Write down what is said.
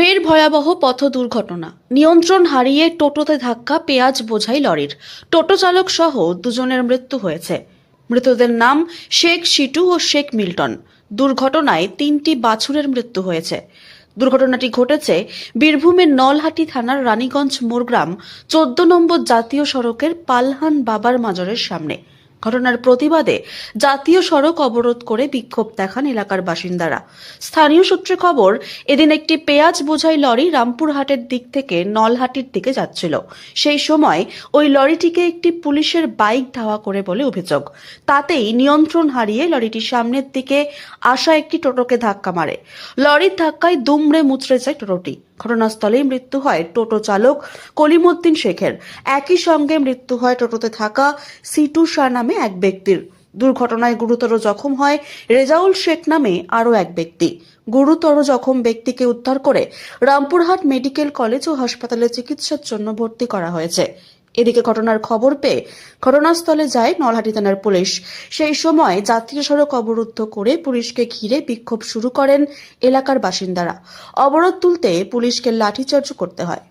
ফের ভয়াবহ পথ দুর্ঘটনা। নিয়ন্ত্রণ হারিয়ে টোটোতে ধাক্কা, পেঁয়াজ বোঝাই লরির। টোটো চালক সহ দুজনের মৃত্যু হয়েছে। মৃতদের নাম শেখ শিটু ও শেখ মিল্টন। দুর্ঘটনায় তিনটি বাছুরের মৃত্যু হয়েছে। দুর্ঘটনাটি ঘটেছে বীরভূমের নলহাটি থানার রানীগঞ্জ মোরগ্রাম চোদ্দ নম্বর জাতীয় সড়কের পালহান বাবার মাজারের সামনে। ঘটনার প্রতিবাদে জাতীয় সড়ক অবরোধ করে বিক্ষোভ দেখান এলাকার বাসিন্দারা। স্থানীয় সূত্রে খবর, এদিন একটি পেঁয়াজ বোঝাই লরি রামপুরহাটের দিক থেকে নলহাটির দিকে যাচ্ছিল। সেই সময় ওই লরিটিকে একটি পুলিশের বাইক ধাওয়া করে বলে অভিযোগ। তাতেই নিয়ন্ত্রণ হারিয়ে লরিটি সামনের দিকে আসা একটি টোটোকে ধাক্কা মারে। লরির ধাক্কায় দুমড়ে মুচড়ে যায় টোটোটি। ঘটনাস্থলেই মৃত্যু হয় টোটো চালক কলিমুদ্দিন শেখের। একই সঙ্গে মৃত্যু হয় টোটোতে থাকা সিটু শাহ নামে এক ব্যক্তির। দুর্ঘটনায় গুরুতর জখম হয় রেজাউল শেখ নামে আরও এক ব্যক্তি। গুরুতর জখম ব্যক্তিকে উদ্ধার করে রামপুরহাট মেডিকেল কলেজ ও হাসপাতালে চিকিৎসার জন্য ভর্তি করা হয়েছে। এদিকে ঘটনার খবর পেয়ে ঘটনাস্থলে যায় নলহাটি থানার পুলিশ। সেই সময় জাতীয় সড়ক অবরুদ্ধ করে পুলিশকে ঘিরে বিক্ষোভ শুরু করেন এলাকার বাসিন্দারা। অবরোধ তুলতে পুলিশকে লাঠিচার্জ করতে হয়।